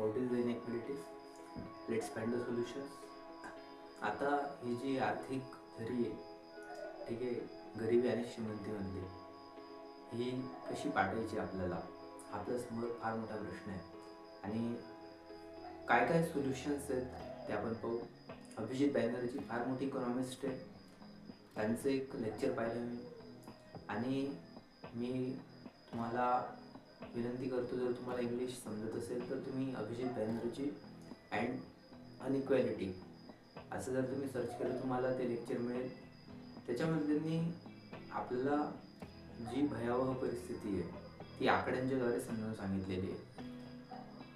What is the inequalities let's find the solutions आता ही जी आर्थिक झरी आहे ठीक आहे गरिबी आणि श्रीमंतीमध्ये ही कशी पाठायची आपल्याला? आपल्यासमोर फार मोठा प्रश्न आहे. आणि काय काय सोल्युशन्स आहेत ते आपण पाहू. अभिजित बॅनर्जी फार मोठी इकॉनॉमिस्ट आहे. त्यांचं एक लेक्चर पाहिलं मी. आणि मी तुम्हाला विनंती करतो जर तुम्हाला इंग्लिश समजत असेल अभिजित बॅनर्जी अँड अनइक्वॅलिटी असं जर तुम्ही सर्च केलं तुम्हाला ते लेक्चर मिळेल. त्याच्यामध्ये त्यांनी आपल्याला जी भयावह परिस्थिती आहे ती आकड्यांच्याद्वारे समजावून सांगितलेली आहे.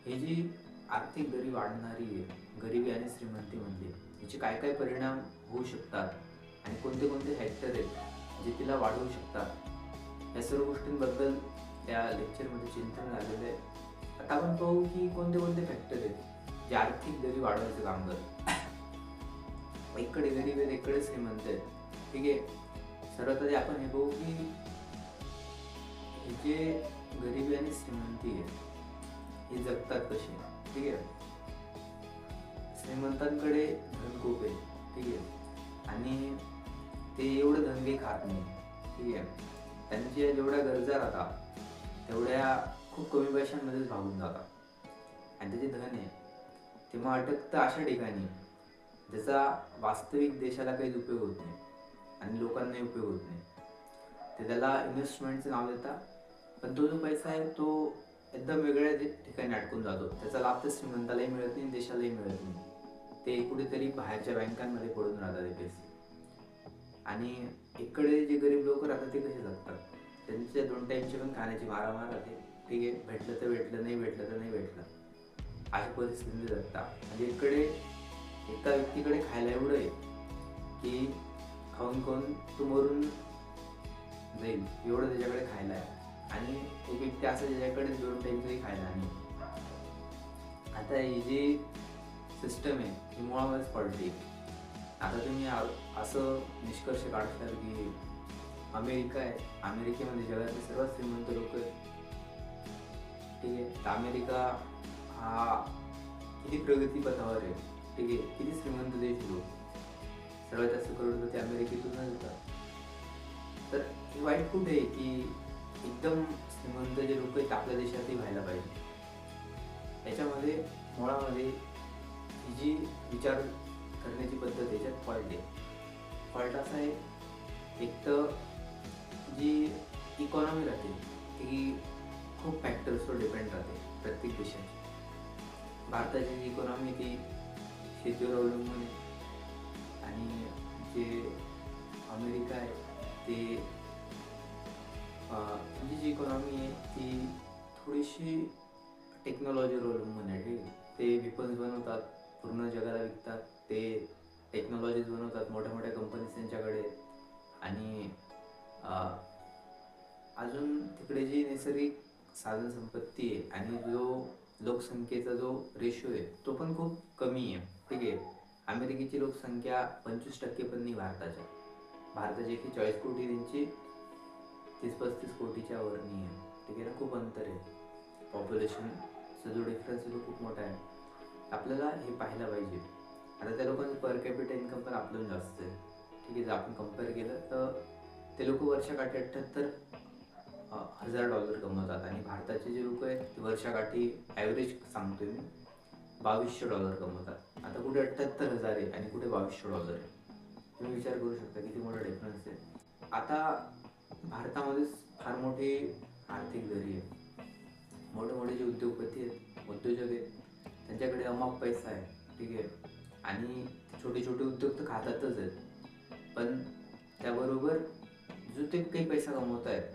ही जी आर्थिक गरी वाढणारी आहे गरिबी आणि श्रीमंतीमध्ये याचे काय काय परिणाम होऊ शकतात आणि कोणते कोणते फॅक्टर आहेत जे तिला वाढवू शकतात? या सर्व गोष्टींबद्दल त्या लेक्चरमध्ये चिंतन झालेलं आहे. आता आपण पाहू की कोणते कोणते फॅक्टर आहेत? जे आर्थिक दरी वाढवायचं काम करतात. इकडे गरीब आहेत इकडे श्रीमंत आहेत. ठीक आहे? सर्वात आधी आपण हे बघू की हे जे गरिबी आणि श्रीमंती आहे हे जगतात कसे? ठीक आहे? श्रीमंतांकडे धन खूप आहे. ठीक आहे? आणि ते एवढं धन काही खात नाही. ठीक आहे? त्यांच्या जेवढ्या गरजा राहतात तेवढ्या खूप कमी पैशांमध्येच भागून जातात. आणि त्याचे धन आहे. ते मग अटकतं अशा ठिकाणी ज्याचा वास्तविक देशाला काहीच उपयोग होत नाही. आणि लोकांनाही उपयोग होत नाही. ते त्याला इन्व्हेस्टमेंटचं नाव देतात. पण तो जो पैसा आहे तो एकदम वेगळ्या ठिकाणी अटकून जातो. त्याचा लाभ तर श्रीमंतालाही मिळत नाही देशालाही मिळत नाही. ते कुठेतरी बाहेरच्या बँकांमध्ये पडून राहतात ते पैसे. आणि इकडे जे गरीब लोक राहतात ते कसे जगतात? त्यांच्या दोन टाईमची पण खाण्याची मारामार राहते ठीक आहे भेटलं तर भेटलं नाही भेटलं तर नाही भेटलं. अशा परिस्थितीमध्ये जगता म्हणजे इकडे एका व्यक्तीकडे खायला एवढं आहे की खाऊन खाऊन तो मरून जाईल. एवढं त्याच्याकडे खायला आहे. आणि एक व्यक्ती असं ज्याच्याकडे दोन टाईम तरी खायला नाही. आता ही जी सिस्टम आहे ही मुळामध्येच पडली. आता तुम्ही असं निष्कर्ष काढताल की अमेरिका आहे. अमेरिकेमध्ये जगातले सर्वात श्रीमंत लोक आहेत. ठीक आहे. अमेरिका हा किती प्रगतीपथावर आहे? ठीक आहे. किती श्रीमंत देश लोक सर्वात जास्त करोडपती अमेरिकेतूनच होतात तर हे वाईट कुठे आहे की एकदम श्रीमंत जे लोक आहेत आपल्या देशातही व्हायला पाहिजे? त्याच्यामध्ये मुळामध्ये ही जी विचार करण्याची पद्धत आहे, याच्यात फॉल्ट आहे. फॉल्ट असा आहे एक तर जी इकॉनॉमी राहते ती खूप फॅक्टर्सवर डिपेंड राहते प्रत्येक देशाची भारताची जी इकॉनॉमी ती शेतीवर अवलंबून आहे. आणि जे अमेरिका आहे ते जी जी इकॉनॉमी आहे ती थोडीशी टेक्नॉलॉजीवर अवलंबून आहे. ठीक आहे ते वेपन्स बनवतात पूर्ण जगाला विकतात. ते टेक्नॉलॉजीज बनवतात मोठ्या मोठ्या कंपनीज त्यांच्याकडे. आणि अं, अजून तिकडे जी नैसर्गिक साधन संपत्ती आहे आणि जो लोकसंख्येचा जो रेशो आहे तो पण खूप कमी आहे. ठीक आहे? अमेरिकेची लोकसंख्या पंचवीस टक्के पण नाही भारताच्या. भारताची एकशे चाळीस कोटी त्यांची तीस पस्तीस कोटीच्या वरनी आहे. ठीक आहे ना? खूप अंतर आहे. पॉप्युलेशनचा जो डिफरन्स आहे तो खूप मोठा आहे. आपल्याला हे पाहायला पाहिजे. आता त्या लोकांचं पर कॅपिटल इन्कम पण आपल्याहून जास्त आहे. ठीक आहे? जर आपण कंपेअर केलं तर ते लोक वर्षाकाठी अठ्ठ्याहत्तर हजार डॉलर कमवतात आणि भारताचे जे लोक आहेत ते वर्षाकाठी ॲव्हरेज सांगतोय मी बावीसशे डॉलर कमवतात. आता कुठे अठ्ठ्याहत्तर हजार आहे आणि कुठे बावीसशे डॉलर आहे. तुम्ही विचार करू शकता किती मोठा डिफरन्स आहे. आता भारतामध्येच फार मोठे आर्थिक दरी आहे. मोठे मोठे जे उद्योगपती आहेत उद्योजक आहेत त्यांच्याकडे अमाप पैसा आहे ठीक आहे. आणि छोटे छोटे उद्योग तर खातातच आहेत. पण त्याबरोबर जो ते काही पैसा कमवत आहेत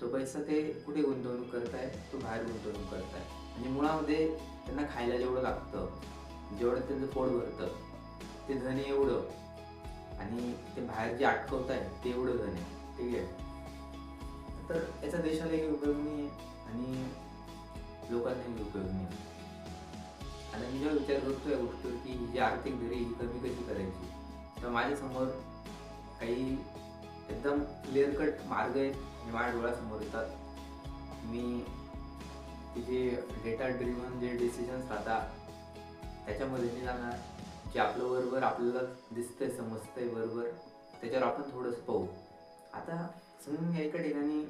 तो पैसा ते कुठे गुंतवणूक करतायत तो बाहेर गुंतवणूक करतायत म्हणजे मुळामध्ये त्यांना खायला जेवढं लागतं जेवढं त्यांचं पोट भरतं ते धन एवढं. आणि ते बाहेर जे अटकवत आहे ते एवढं धन आहे. ठीक आहे? तर याचा देशाला काही उपयोग नाही आहे आणि लोकांनाही उपयोग नाही आहे. आता मी जेव्हा विचार करतो या गोष्टीवर की ही जी आर्थिक धरी ही कमी कशी करायची तर माझ्यासमोर काही एकदम क्लिअर कट मार्ग आहेत. आणि माझ्या डोळ्यासमोर येतात मी तिथे डेटा ड्रिव्हन जे डिसिजन्स राहतात त्याच्यामध्ये नाही जाणार. जे आपलं बरोबर आपल्याला दिसतंय समजतंय बरोबर त्याच्यावर आपण थोडंसं पाहू. आता समजून घ्या एका ठिकाणी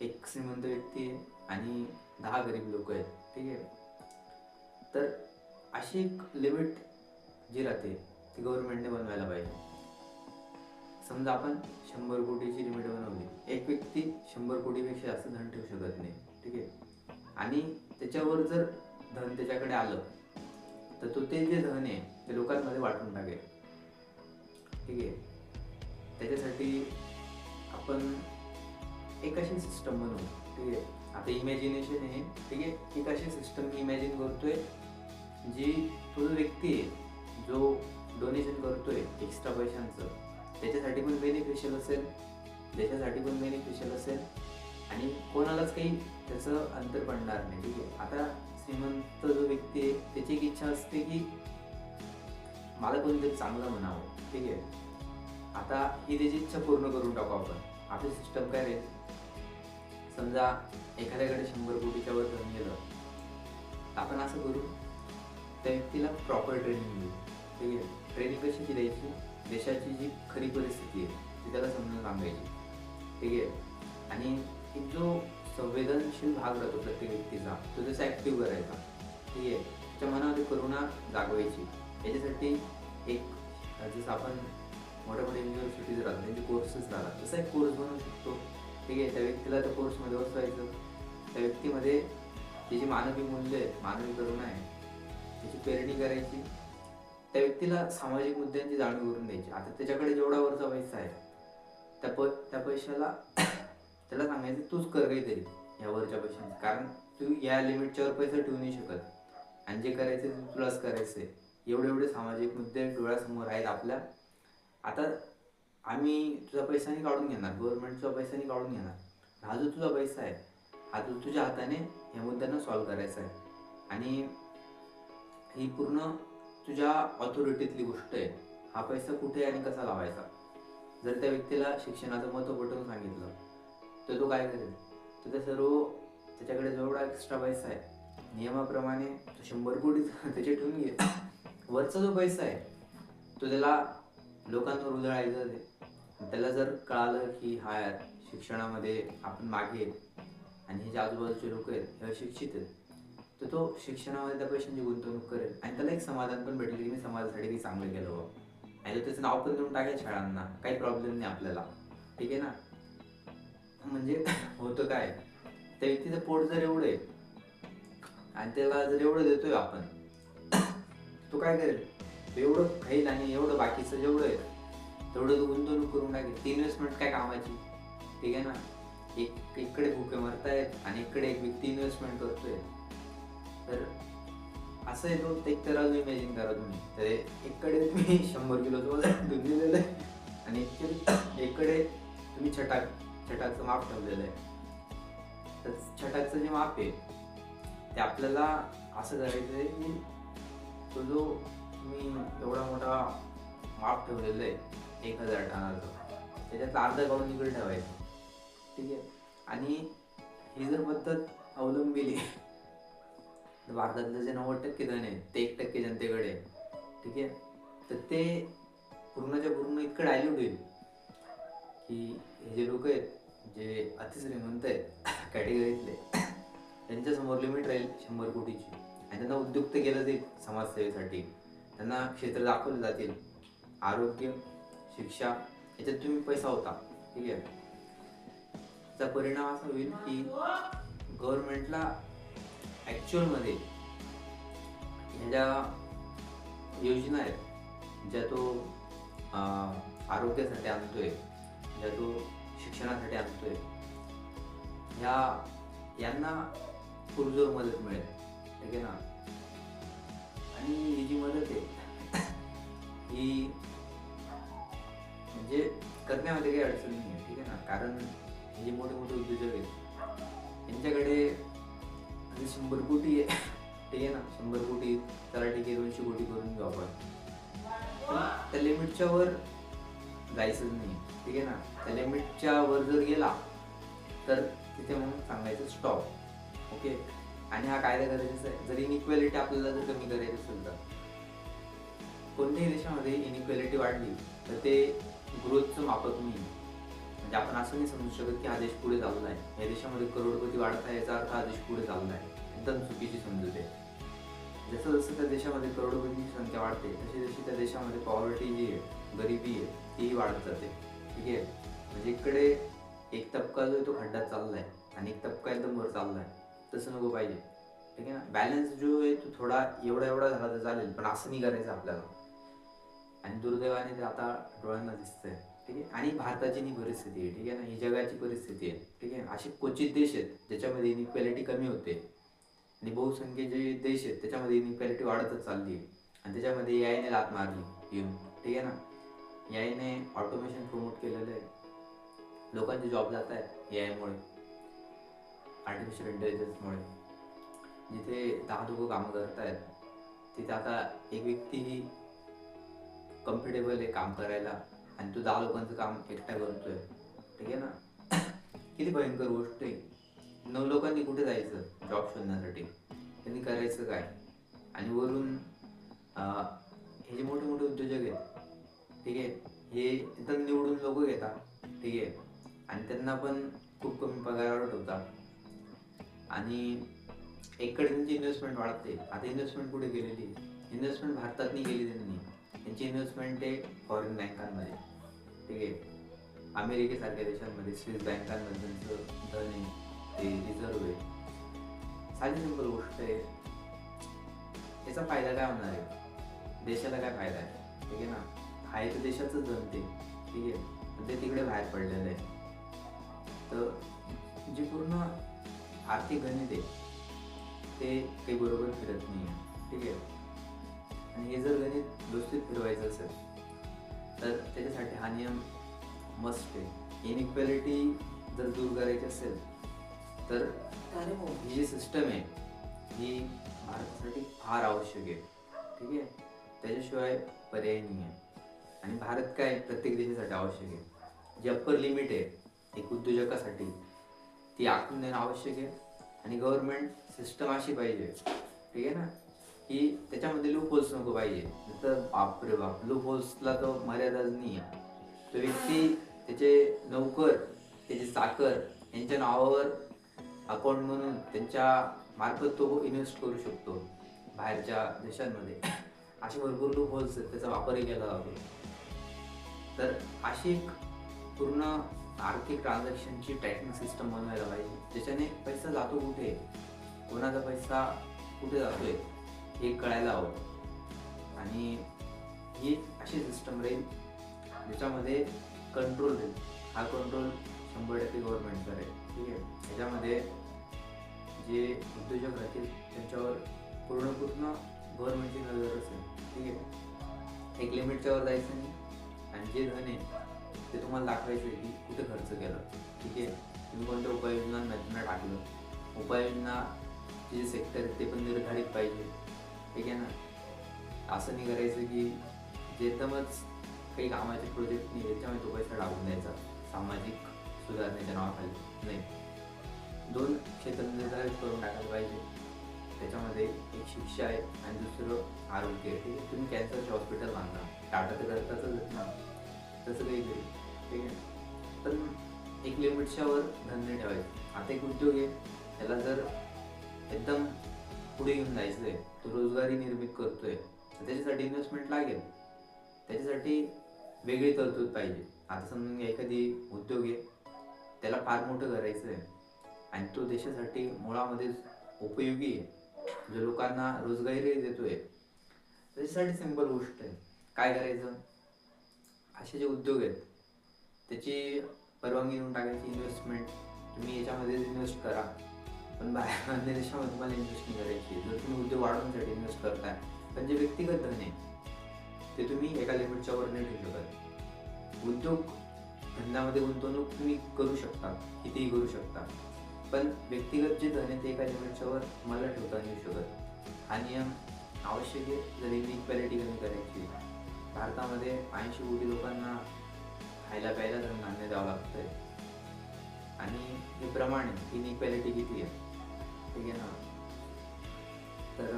एक श्रीमंत व्यक्ती आहे आणि दहा गरीब लोक आहेत ठीक आहे? तर अशी एक लिमिट जी राहते ती गव्हर्नमेंटने बनवायला पाहिजे. समजा आपण शंभर कोटीची लिमिट बनवली. एक व्यक्ती शंभर कोटीपेक्षा जास्त धन ठेवू शकत नाही. ठीक आहे? आणि त्याच्यावर जर धन त्याच्याकडे आलं तर तो ते जे धन आहे ते लोकांमध्ये वाटून टाकेल. ठीक आहे? त्याच्यासाठी आपण एक अशी सिस्टम बनवू. ठीक आहे? आता इमॅजिनेशन आहे. ठीक आहे? एक अशी सिस्टम मी इमॅजिन करतोय जी तो जो व्यक्ती आहे जो डोनेशन करतोय एक्स्ट्रा पैशांचं त्याच्यासाठी पण बेनिफिशियल असेल देशासाठी पण बेनिफिशियल असेल. आणि कोणालाच काही त्याचं अंतर पडणार नाही ठीक आहे? आता श्रीमंत जो व्यक्ती आहे त्याची एक इच्छा असते की मला कोणीतरी चांगलं म्हणावं ठीक आहे? आता ही त्याची इच्छा पूर्ण करून टाकू आपण. आपली सिस्टम काय रे? समजा एखाद्याकडे शंभर कोटीच्या वर धन गेलं आपण असं करू त्या व्यक्तीला प्रॉपर ट्रेनिंग देऊ ठीक आहे? ट्रेनिंग कशी द्यायची देशाची जी खरी परिस्थिती आहे ती त्याला समजून सांगायची. ठीक आहे? आणि जो संवेदनशील भाग राहतो प्रत्येक व्यक्तीचा तो जसा ॲक्टिव्ह करायचा ठीक आहे? त्याच्या मनामध्ये करुणा जागवायची याच्यासाठी एक जसं आपण मोठ्या मोठ्या युनिव्हर्सिटीज राहतात त्यांचे कोर्सेस राहतात तसा एक कोर्स बनवू शकतो. ठीक आहे? त्या व्यक्तीला त्या कोर्समध्ये बसवायचं. त्या व्यक्तीमध्ये त्याची मानवी मूल्य आहे मानवी करुणा आहे. त्याची पेरणी करायची. त्या व्यक्तीला सामाजिक मुद्द्यांची जाणीव करून द्यायची. आता त्याच्याकडे जेवढा वरचा पैसा आहे त्या प त्या पैशाला त्याला सांगायचं तूच कर काहीतरी या वरच्या पैशांचं. कारण तू या लिमिटच्या वर पैसा ठेवू नाही शकत. आणि जे करायचं ते तुलाच करायचंय. एवढे एवढे सामाजिक मुद्दे डोळ्यासमोर आहेत आपल्या. आता आम्ही तुझा पैसा नाही काढून घेणार. गव्हर्नमेंट तुझा पैसा नाही काढून घेणार. हा जो तुझा पैसा आहे हा तू तुझ्या हाताने या मुद्द्यांना सॉल्व्ह करायचा आहे. आणि ही पूर्ण तुझ्या ऑथॉरिटीतली गोष्ट आहे. हा पैसा कुठे आणि कसा लावायचा? जर त्या व्यक्तीला शिक्षणाचं महत्त्व पटवून सांगितलं तर तो काय करेल? तर त्या सर्व त्याच्याकडे जेवढा एक्स्ट्रा पैसा आहे. नियमाप्रमाणे तो शंभर कोटी त्याचे ठेवून घे. वरचा जो पैसा आहे तो त्याला लोकांवर उधळायचं ते त्याला जर कळालं की हा शिक्षणामध्ये आपण मागे आणि हे जे आजूबाजूचे लोक आहेत हे अशिक्षित आहेत तर तो शिक्षणामध्ये त्या पैशांची गुंतवणूक करेल. आणि त्याला एक समाधान पण भेटेल की मी समाजासाठी काही चांगलं केलं बा आणि तो त्याचं नाव पण देऊन टाकेल शाळांना. काही प्रॉब्लेम नाही आपल्याला. ठीक आहे ना? म्हणजे होतं काय? त्या व्यक्तीचं पोट जर एवढं आहे आणि त्याला जर एवढं देतोय आपण तो काय करेल? एवढं खाईल आणि एवढं बाकीचं जेवढं आहे तेवढं गुंतवणूक करून टाकेल. ती इन्व्हेस्टमेंट काय कामाची? ठीक आहे ना? एक इकडे भुके मरतायत आणि इकडे एक व्यक्ती इन्व्हेस्टमेंट करतोय. तर असं आहे तो एक तर अजून इमॅजिन करा तुम्ही. तर एककडे तुम्ही शंभर किलोचं वजन दूध दिलेलं आहे आणि एककडे तुम्ही छटाक छटाकचं माप ठेवलेलं आहे. तर छटाकचं जे माप आहे ते आपल्याला असं करायचं आहे की तो जो तुम्ही एवढा मोठा माप ठेवलेलं आहे एक हजार टनाचं त्याच्यात अर्धा गाऊन इकडे ठेवायचं. ठीक आहे? आणि ही जर पद्धत अवलंबिली तर जे नव्वद टक्के धन आहे ते एक टक्के जनतेकडे आहे. ठीक आहे? तर ते पूर्णच्या पूर्ण इतकं डायल्यूट होईल की हे जे लोक आहेत जे अतिश्रीमंत आहेत कॅटेगरीतले त्यांच्यासमोर लिमिट राहील शंभर कोटीची. आणि त्यांना उद्युक्त केलं जाईल समाजसेवेसाठी. त्यांना क्षेत्र दाखवले जातील. आरोग्य शिक्षा याच्यात तुम्ही पैसा होता. ठीक आहे? त्याचा परिणाम असा होईल की गव्हर्नमेंटला ॲक्च्युअलमध्ये ह्या ज्या योजना आहेत ज्या तो आरोग्यासाठी आणतोय ज्या तो शिक्षणासाठी आणतोय ह्या यांना पुरजोर मदत मिळेल ठीक आहे ना? आणि ही जी मदत आहे ही म्हणजे करण्यामध्ये काही अडचण नाही आहे ठीक आहे ना? कारण हे जे मोठे मोठे उद्योजक आहेत. यांच्याकडे आणि शंभर कोटी आहे. ठीक आहे ना शंभर कोटी त्याला ठीक आहे दोनशे कोटी करून घेऊ आपण. पण त्या लिमिटच्या वर जायचंच नाही. ठीक आहे ना? त्या लिमिटच्या वर जर गेला तर तिथे मग सांगायचं स्टॉप ओके आणि हा कायदा करायचा आहे. जर इनइक्वॅलिटी आपल्याला जर कमी करायची असेल तर. कोणत्याही देशामध्ये इनइक्वॅलिटी वाढली तर ते ग्रोथचं मापक नाही. म्हणजे आपण असं नाही समजू शकत की हा देश पुढे चालला आहे. या देशामध्ये करोडपती वाढत आहे याचा अर्थ हा देश पुढे चालला आहे. एकदम चुकीची समजूत आहे. जसं जसं त्या देशामध्ये करोडपतीची संख्या वाढते तशी तशी त्या देशामध्ये पॉवर्टी जी आहे गरिबी आहे तीही वाढत जाते. ठीक आहे? म्हणजे इकडे एक तबका जो आहे तो खड्ड्यात चाललाय आणि एक तबका एकदम वर चाललाय. तसं नको पाहिजे. ठीक आहे ना? बॅलन्स जो आहे तो थोडा एवढा एवढा झाला तर चालेल पण असं नाही करायचं आपल्याला. आणि दुर्दैवाने ते आता डोळ्यांना दिसतंय. ठीक आहे? आणि भारताची ही परिस्थिती आहे ठीक आहे? ना ही जगाची परिस्थिती आहे ठीक आहे? असे क्वचित देश आहेत ज्याच्यामध्ये इनइक्वॅलिटी कमी होते. आणि बहुसंख्य जे देश आहेत त्याच्यामध्ये इनइक्वॅलिटी वाढतच चालली आहे. आणि त्याच्यामध्ये यायने लात मारली येऊन ठीक आहे ना? यायने ऑटोमेशन प्रमोट केलेलं आहे. लोकांचे जॉब जात आहे यायमुळे आर्टिफिशियल इंटेलिजन्समुळे जिथे दहा लोक कामं करत आहेत तिथे आता एक व्यक्ती ही कम्फर्टेबल आहे काम करायला. आणि तो दहा लोकांचं काम एकटा करतोय. ठीक आहे ना? किती भयंकर गोष्ट आहे. नऊ लोकांनी कुठे जायचं जॉब शोधण्यासाठी? त्यांनी करायचं काय? आणि वरून हे जे मोठे मोठे उद्योजक आहेत ठीक आहे हे तर निवडून लोक घेतात ठीक आहे. आणि त्यांना पण खूप कमी पगारावर ठेवतात. आणि एककडे त्यांची इन्व्हेस्टमेंट वाढते. आता इन्व्हेस्टमेंट कुठे गेलेली? इन्व्हेस्टमेंट भारतात नाही गेली त्यांनी. त्यांची इन्व्हेस्टमेंट आहे फॉरेन बँकांमध्ये ठीक आहे अमेरिकेसारख्या देशांमध्ये स्विस बँकांमध्ये त्यांचं धन आहे ते रिझर्व आहे. साधी सिंपल गोष्ट आहे. याचा फायदा काय होणार आहे? देशाला काय फायदा आहे? ठीक आहे ना? आहे तर देशाचंच धन ते. ठीक आहे? ते तिकडे बाहेर पडलेलं आहे. तर जे पूर्ण आर्थिक गणित आहे ते काही बरोबर फिरत नाही आहे ठीक आहे? आणि हे जर गणित दुसरीत फिरवायचं असेल तर त्याच्यासाठी हा नियम मस्ट आहे. इनइक्वॅलिटी जर दूर करायची असेल तर ही. जी सिस्टम आहे ही भारतासाठी फार आवश्यक आहे. ठीक आहे? त्याच्याशिवाय पर्याय नाही आहे. आणि भारत काय प्रत्येक देशासाठी आवश्यक आहे. जी अप्पर लिमिट आहे एक उद्योजकासाठी ती आखून देणं आवश्यक आहे. आणि गव्हर्नमेंट सिस्टम अशी पाहिजे. ठीक आहे ना? की त्याच्यामध्ये लूप होल्स नको पाहिजे. तर बापरे बाप लूप होल्सला तर मर्यादाच नाही आहे तो व्यक्ती त्याचे नौकर त्याचे चाकर यांच्या नावावर अकाउंट म्हणून त्यांच्या मार्फत तो इन्व्हेस्ट करू शकतो बाहेरच्या देशांमध्ये. असे भरपूर लूप होल्स आहेत त्याचा वापरही केला जातो. तर अशी एक पूर्ण आर्थिक ट्रान्झॅक्शनची ट्रॅकिंग सिस्टम बनवायला पाहिजे. ज्याच्याने पैसा जातो कुठे? कोणाचा पैसा कुठे जातोय? हे कळायला हवं. आणि ही अशी सिस्टम राहील ज्याच्यामध्ये कंट्रोल राहील हा कंट्रोल शंभर टक्के गव्हर्नमेंटचा राहील ठीक आहे? त्याच्यामध्ये जे उद्योजक राहतील त्यांच्यावर पूर्ण पूर्ण गव्हर्नमेंटची नजर असेल ठीक आहे? एक लिमिटच्या वर जायचं नाही. आणि जे धन आहे ते तुम्हाला दाखवायचं आहे की कुठे खर्च केला. ठीक आहे? तुम्ही कोणत्या उपाययोजनांना टाकलं? उपाययोजना जे सेक्टर आहे ते पण निर्धारित पाहिजे. ठीक आहे ना? असं नाही करायचं की जे एकदमच काही कामाचे प्रोजेक्ट नाही याच्यामध्ये तो पैसा टाकून द्यायचा. सामाजिक सुधारणेच्या नावाखाली. नाही. दोन क्षेत्र करून टाकायला पाहिजे. त्याच्यामध्ये एक शिक्षा आहे आणि दुसरं आरोग्य आहे. ठीक आहे? तुम्ही कॅन्सरचे हॉस्पिटल बांधा. टाटा तर करतातच ना. तसं काही तरी ठीक आहे? पण एक लिमिटच्या वर ठेवायचे. आता एक उद्योग आहे. त्याला जर एकदम पुढे घेऊन जायचं आहे तो रोजगारी निर्मित करतोय तर त्याच्यासाठी इन्व्हेस्टमेंट लागेल. त्याच्यासाठी वेगळी तरतूद पाहिजे. आता समजून घ्या एखादी उद्योग आहे त्याला फार मोठं करायचं आहे आणि तो देशासाठी मुळामध्ये उपयोगी आहे. जो लोकांना रोजगारी देतोय त्याच्यासाठी सिंपल गोष्ट आहे. काय करायचं? असे जे उद्योग आहेत त्याची परवानगी देऊन टाकायची इन्व्हेस्टमेंट तुम्ही याच्यामध्ये इन्व्हेस्ट करा. पण बाहेर अन्य देशामध्ये तुम्हाला इन्व्हेस्ट नाही करायची. जर तुम्ही उद्योग वाढवण्यासाठी इन्व्हेस्ट करताय पण जे व्यक्तिगत धन आहे ते तुम्ही एका लिमिटच्या वर नाही ठेवू शकत. उद्योग धंद्यामध्ये गुंतवणूक तुम्ही करू शकता कितीही करू शकता. पण व्यक्तिगत जे धन आहे ते एका लिमिटच्या वर मला ठेवता नाही येऊ शकत. आणि आवश्यक आहे जर इनइक्वॅलिटी कमी करायची. भारतामध्ये ऐंशी कोटी लोकांना खायला प्यायला धन धान्य द्यावं लागतंय. आणि हे प्रमाण इनइक्वॅलिटी किती आहे? ठीक आहे ना. तर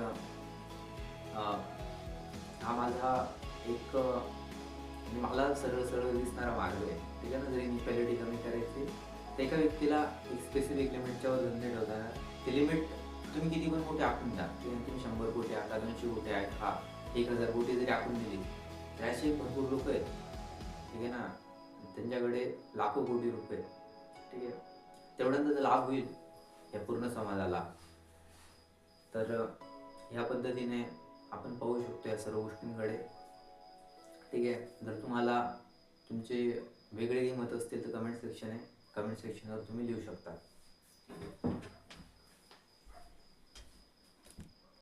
हा माझा एक म्हणजे मला सरळ सरळ दिसणारा मार्ग आहे. ठीक आहे ना? जर इनिक्वॅलिटी कमी करायची तर एका व्यक्तीला एक स्पेसिफिक लिमिटच्या वर धंदे ठेवताना ते लिमिट तुम्ही किती पण मोठे आखून द्या किंवा तुम्ही शंभर कोटी आखा दोनशे कोटी आखा एक हजार कोटी जरी आखून दिली तर असे भरपूर लोक आहेत. ठीक आहे ना? त्यांच्याकडे लाखो कोटी रुपये ठीक आहे? तेवढ्यांदा लाभ होईल. या पूर्ण समाजाला. तर ह्या पद्धतीने आपण पाहू शकतो या सर्व गोष्टींकडे. ठीक आहे? जर तुम्हाला तुमचे वेगळे मत असतील तर कमेंट सेक्शन आहे कमेंट सेक्शनवर तुम्ही लिहू शकता.